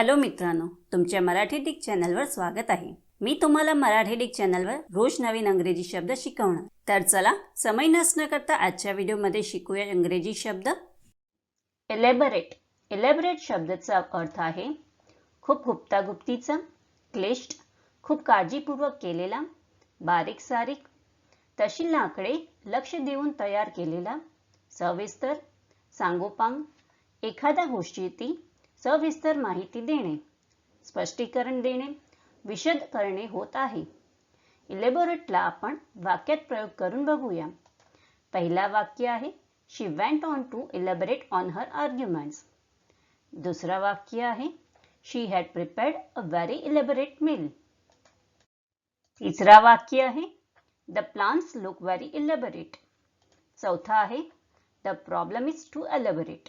Hello मित्रांनो तुमच्या Marathi Dick चॅनलवर स्वागत आहे. मी तुम्हाला मराठी डिक चॅनलवर रोज नवीन अंग्रेजी शब्द शिकवणार. तर चला समय नसणं करता आजच्या व्हिडिओमध्ये शिकूया इंग्रजी शब्द. एलेबरेट एलेबरेट शब्दाचा अर्थ आहे खूप गुप्तागुप्तीचा क्लिष्ट खूप काळजीपूर्वक केलेला बारीक सारीक तशिलाकडे लक्ष देऊन तयार केलेला सविस्तर सांगोपांग एखाद्या गोष्टीची सविस्तर माहिती देणे स्पष्टीकरण देणे विशद करणे होत आहे. इलेबोरेटला आपण वाक्यात प्रयोग करून बघूया. पहिला वाक्य आहे she went on to elaborate on her arguments दुसरा वाक्य आहे she had prepared a very elaborate meal तिसरा वाक्य आहे the plans look very elaborate चौथा आहे the problem is to elaborate